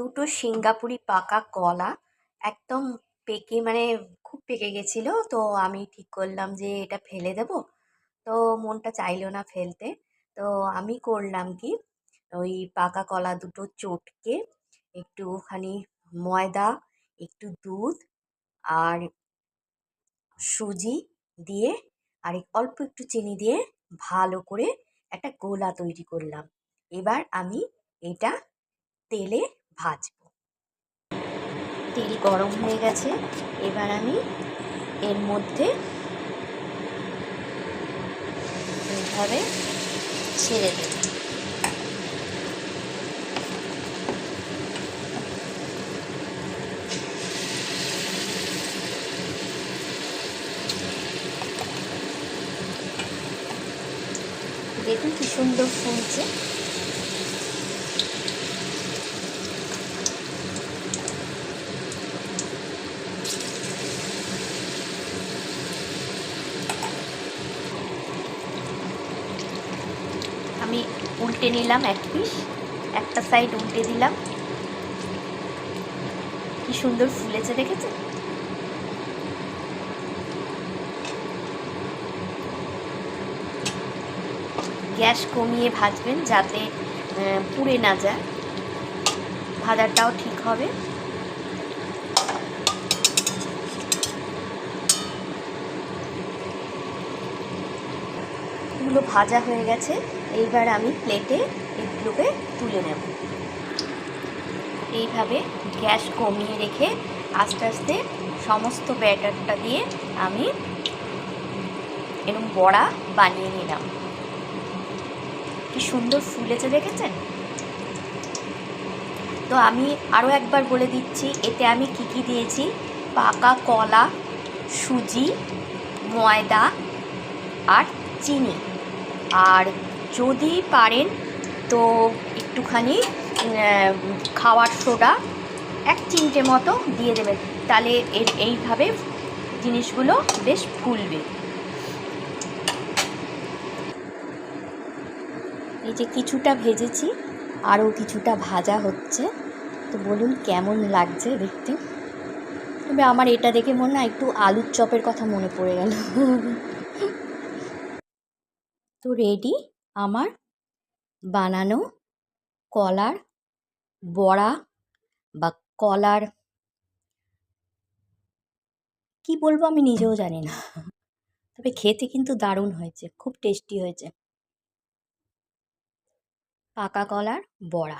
দুটো সিঙ্গাপুরি পাকা কলা, একদম পেকে মানে খুব পেকে গেছিল। তো আমি ঠিক করলাম যে এটা ফেলে দেবো। তো মনটা চাইলো না ফেলতে। তো আমি করলাম কি, ওই পাকা কলা দুটো চটকে একটুখানি ময়দা, একটু দুধ আর সুজি দিয়ে আর অল্প একটু চিনি দিয়ে ভালো করে একটা গোলা তৈরি করলাম। এবার আমি এটা তেলে ভাজবো। তেল গরম হয়ে গেছে, এবার আমি এর মধ্যে এইভাবে ছেড়ে দেব। দেখুন কি সুন্দর ফুলছে। আমি উল্টে নিলাম এক পিস। একটা সাইড উল্টে দিলাম। কি সুন্দর ফুলেছে, দেখেছে? গ্যাস কমিয়ে ভাজবেন যাতে পুড়ে না যায়। ভাজাটাও ঠিক হবে। ভাজা হয়ে গেছে। এইবার আমি প্লেটে এগুলোকে তুলে নেব। এইভাবে গ্যাস কমিয়ে রেখে আস্তে আস্তে সমস্ত ব্যাটারটা দিয়ে আমি এরকম বড়া বানিয়ে নিলাম। কি সুন্দর ফুলেছে দেখেছেন? তো আমি আরও একবার বলে দিচ্ছি, এতে আমি কি কি দিয়েছি? পাকা কলা, সুজি, ময়দা আর চিনি। আর যদি পারেন, তো একটুখানি খাওয়ার সোডা এক চিমটে মতো দিয়ে দেবেন। তাহলে এর এইভাবে জিনিসগুলো বেশ ফুলবে। এই যে কিছুটা ভেজেছি, আরও কিছুটা ভাজা হচ্ছে। তো বলুন কেমন লাগছে দেখতে? তবে আমার এটা দেখে মনে হয় একটু আলুর চপের কথা মনে পড়ে গেল। তো রেডি আমার বানানো কলার বড়া বা কলার কি বলব আমি নিজেও জানি না। তবে খেতে কিন্তু দারুণ হয়েছে, খুব টেস্টি হয়েছে। পাকা কলার বড়া।